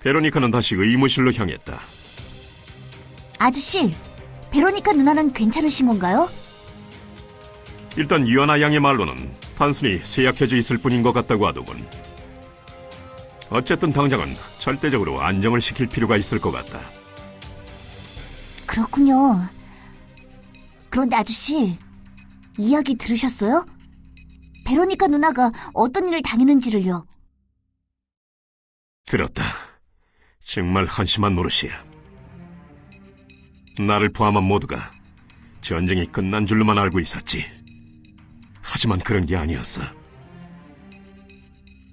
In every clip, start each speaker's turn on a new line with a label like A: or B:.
A: 베로니카는 다시 의무실로 향했다.
B: 아저씨, 베로니카 누나는 괜찮으신 건가요?
A: 일단 유아나 양의 말로는 단순히 쇠약해져 있을 뿐인 것 같다고 하더군. 어쨌든 당장은 절대적으로 안정을 시킬 필요가 있을 것 같다.
B: 그렇군요. 그런데 아저씨, 이야기 들으셨어요? 베로니카 누나가 어떤 일을 당했는지를요.
A: 들었다. 정말 한심한 노릇이야. 나를 포함한 모두가 전쟁이 끝난 줄로만 알고 있었지. 하지만 그런 게 아니었어.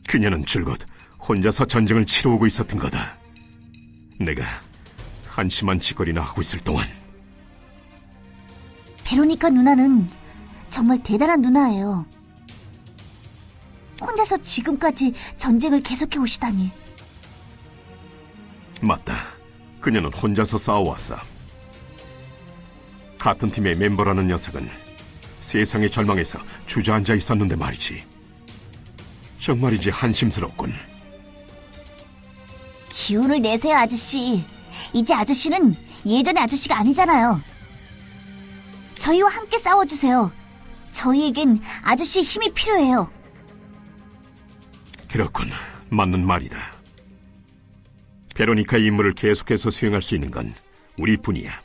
A: 그녀는 줄곧 혼자서 전쟁을 치러오고 있었던 거다. 내가 한심한 짓거리나 하고 있을 동안
B: 베로니카 누나는 정말 대단한 누나예요. 혼자서 지금까지 전쟁을 계속해 오시다니.
A: 맞다. 그녀는 혼자서 싸워왔어. 같은 팀의 멤버라는 녀석은 세상의 절망에서 주저앉아 있었는데 말이지. 정말이지 한심스럽군.
B: 기운을 내세요, 아저씨. 이제 아저씨는 예전의 아저씨가 아니잖아요. 저희와 함께 싸워주세요. 저희에겐 아저씨의 힘이 필요해요.
A: 그렇군. 맞는 말이다. 베로니카의 임무를 계속해서 수행할 수 있는 건 우리뿐이야.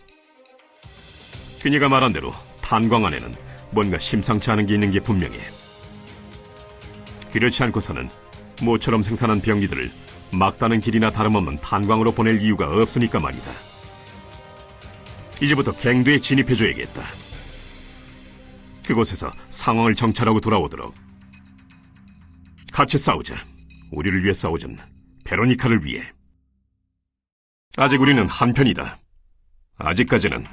A: 그녀가 말한 대로 탄광 안에는 뭔가 심상치 않은 게 있는 게 분명해. 그렇지 않고서는 모처럼 생산한 병기들을 막다른 길이나 다름없는 탄광으로 보낼 이유가 없으니까 말이다. 이제부터 갱도에 진입해줘야겠다. 그곳에서 상황을 정찰하고 돌아오도록 같이 싸우자. 우리를 위해 싸우든 베로니카를 위해. 아직 우리는 한편이다. 아직까지는